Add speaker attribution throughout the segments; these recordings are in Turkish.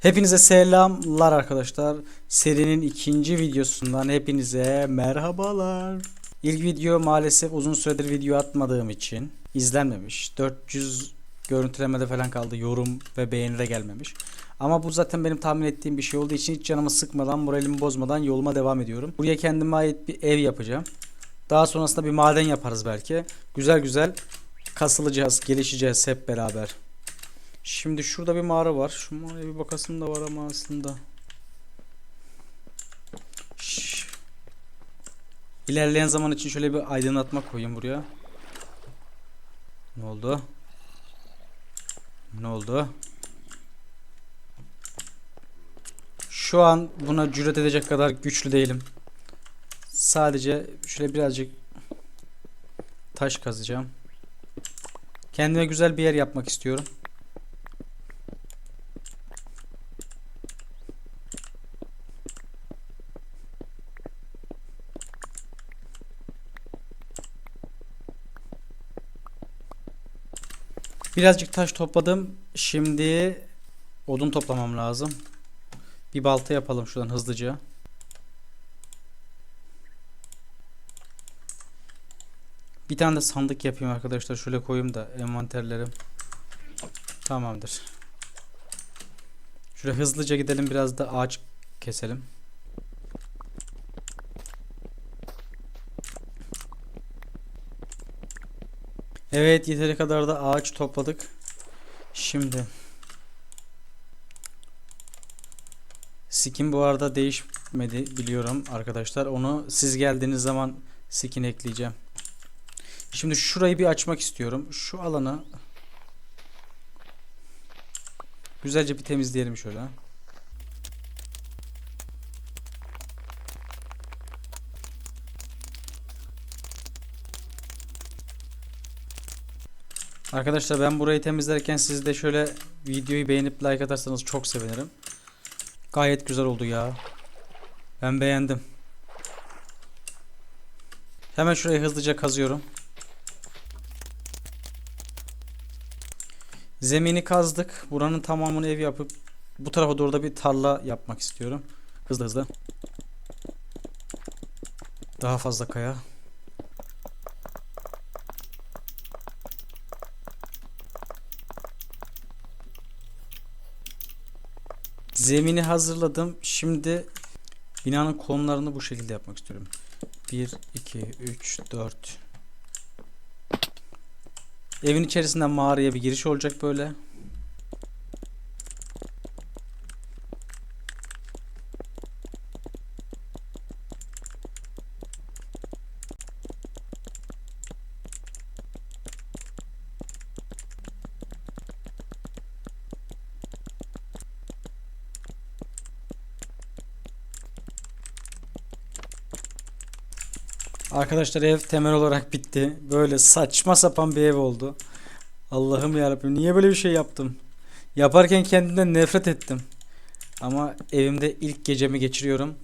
Speaker 1: Hepinize selamlar arkadaşlar. Serinin ikinci videosundan hepinize merhabalar. İlk video maalesef uzun süredir video atmadığım için izlenmemiş. 400 görüntülemede falan kaldı. Yorum ve beğeni de gelmemiş. Ama bu zaten benim tahmin ettiğim bir şey olduğu için hiç canımı sıkmadan, moralimi bozmadan yoluma devam ediyorum. Buraya kendime ait bir ev yapacağım. Daha sonrasında bir maden yaparız belki. Güzel güzel kasılacağız, gelişeceğiz hep beraber. Şimdi şurada bir mağara var. Şu mağaraya bir bakasım da var ama aslında. Şş. İlerleyen zaman için şöyle bir aydınlatma koyayım buraya. Ne oldu? Ne oldu? Şu an buna cüret edecek kadar güçlü değilim. Sadece şöyle birazcık taş kazacağım. Kendime güzel bir yer yapmak istiyorum. Birazcık taş topladım. Şimdi odun toplamam lazım. Bir balta yapalım şuradan hızlıca. Bir tane de sandık yapayım arkadaşlar. Şöyle koyayım da envanterlerim. Tamamdır. Şöyle hızlıca gidelim biraz da ağaç keselim. Evet yeteri kadar da ağaç topladık. Şimdi Skin bu arada değişmedi biliyorum arkadaşlar. Onu siz geldiğiniz zaman skin ekleyeceğim. Şimdi şurayı bir açmak istiyorum. Şu alanı güzelce bir temizleyelim şöyle. Arkadaşlar ben burayı temizlerken siz de şöyle videoyu beğenip like atarsanız çok sevinirim. Gayet güzel oldu ya. Ben beğendim. Hemen şurayı hızlıca kazıyorum. Zemini kazdık. Buranın tamamını ev yapıp bu tarafa doğru da bir tarla yapmak istiyorum. Hızlı hızlı. Daha fazla kaya. Zemini hazırladım. Şimdi binanın konumlarını bu şekilde yapmak istiyorum. 1, 2, 3, 4. Evin içerisinden mağaraya bir giriş olacak böyle. Arkadaşlar ev temel olarak bitti. Böyle saçma sapan bir ev oldu. Allah'ım yarabbim niye böyle bir şey yaptım? Yaparken kendimden nefret ettim. Ama evimde ilk gecemi geçiriyorum.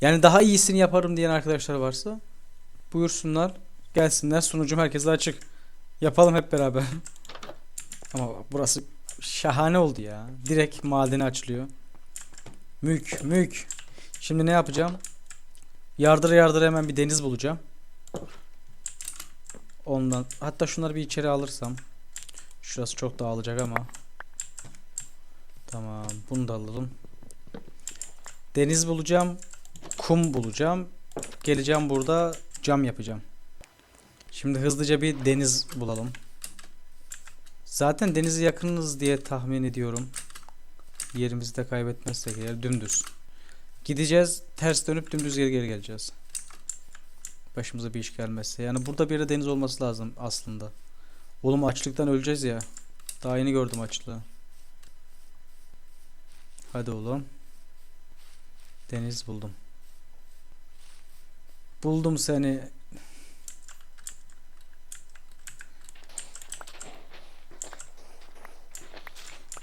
Speaker 1: Yani daha iyisini yaparım diyen arkadaşlar varsa buyursunlar. Gelsinler sunucum herkese açık. Yapalım hep beraber. Ama burası şahane oldu ya. Direkt madeni açılıyor. Mük mük. Şimdi ne yapacağım? Yardıra yardıra hemen bir deniz bulacağım. Ondan hatta şunları bir içeri alırsam. Şurası çok dağılacak ama. Tamam bunu da alalım. Deniz bulacağım. Kum bulacağım. Geleceğim burada cam yapacağım. Şimdi hızlıca bir deniz bulalım. Zaten denize yakınız diye tahmin ediyorum. Yerimizi de kaybetmezsek eğer dümdüz. Gideceğiz ters dönüp dümdüz geri geri geleceğiz. Başımıza bir iş gelmezse. Yani burada bir yere deniz olması lazım aslında. Oğlum açlıktan öleceğiz ya. Daha yeni gördüm açlığı. Hadi oğlum. Deniz buldum. Buldum seni.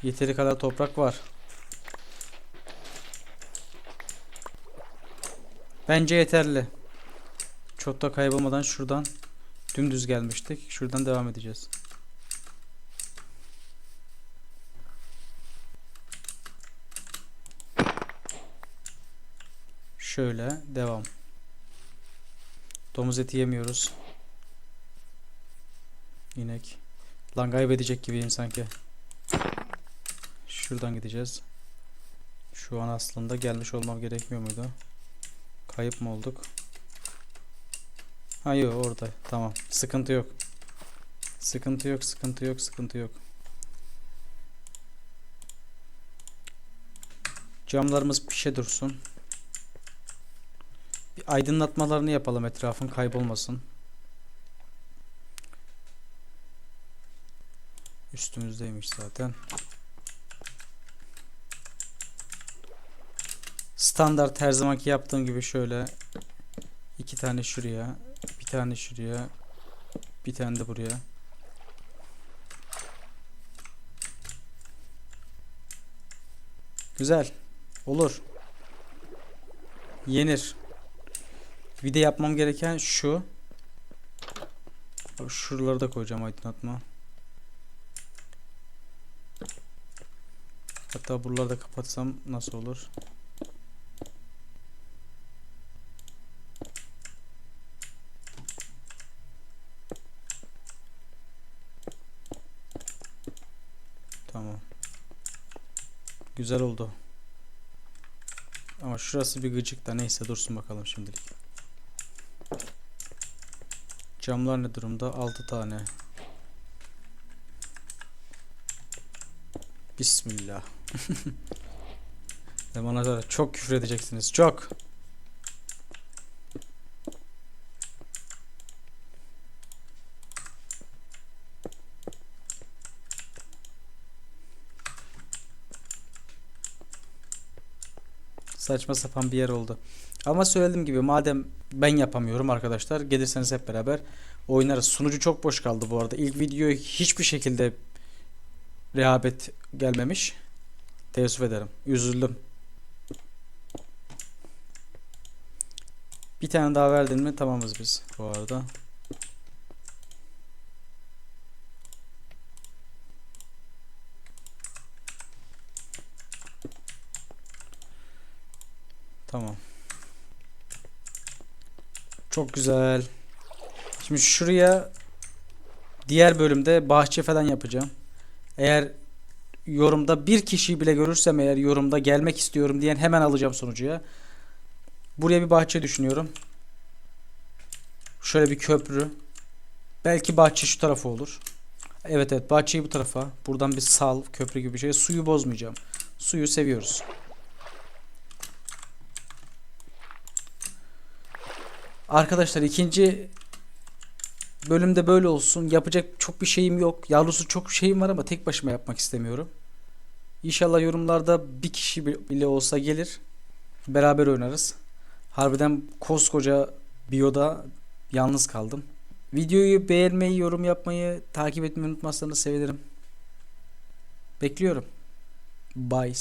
Speaker 1: Yeteri kadar toprak var. Bence yeterli. Çok da kaybolmadan şuradan dümdüz gelmiştik. Şuradan devam edeceğiz. Şöyle devam. Domuz eti yemiyoruz. İnek. Lan kaybedecek gibiyim sanki. Şuradan gideceğiz. Şu an aslında gelmiş olmam gerekmiyor muydu? Kayıp mı olduk? Ha yok orada. Tamam. Sıkıntı yok. Sıkıntı yok, sıkıntı yok, sıkıntı yok. Camlarımız pişe dursun. Bir aydınlatmalarını yapalım etrafın kaybolmasın. Üstümüzdeymiş zaten. Standart her zamanki yaptığım gibi şöyle iki tane şuraya, bir tane şuraya, bir tane de buraya. Güzel. Olur. Yenir. Bir de yapmam gereken şu. Abi Şuraları da koyacağım aydınlatma. Hatta buraları da kapatsam nasıl olur? Tamam. Güzel oldu. Ama şurası bir gıcık da neyse dursun bakalım şimdilik. Camlar ne durumda? 6 tane. Bismillah. Da çok küfür edeceksiniz. Çok. Saçma sapan bir yer oldu. Ama söylediğim gibi madem ben yapamıyorum arkadaşlar gelirseniz hep beraber oynarız. Sunucu çok boş kaldı bu arada. İlk videoya hiçbir şekilde rehabet gelmemiş. Teessüf ederim. Üzüldüm. Bir tane daha verdin mi tamamız biz bu arada. Tamam. Çok güzel. Şimdi şuraya diğer bölümde bahçe falan yapacağım. Eğer yorumda bir kişiyi bile görürsem eğer yorumda gelmek istiyorum diyen hemen alacağım sonucuya. Buraya bir bahçe düşünüyorum. Şöyle bir köprü. Belki bahçe şu tarafa olur. Evet evet bahçeyi bu tarafa. Buradan bir sal köprü gibi bir şey. Suyu bozmayacağım. Suyu seviyoruz. Arkadaşlar ikinci bölümde böyle olsun. Yapacak çok bir şeyim yok. Yavrusu çok şeyim var ama tek başıma yapmak istemiyorum. İnşallah yorumlarda bir kişi bile olsa gelir. Beraber oynarız. Harbiden koskoca biyoda yalnız kaldım. Videoyu beğenmeyi, yorum yapmayı, takip etmeyi unutmazsanız sevinirim. Bekliyorum. Bye.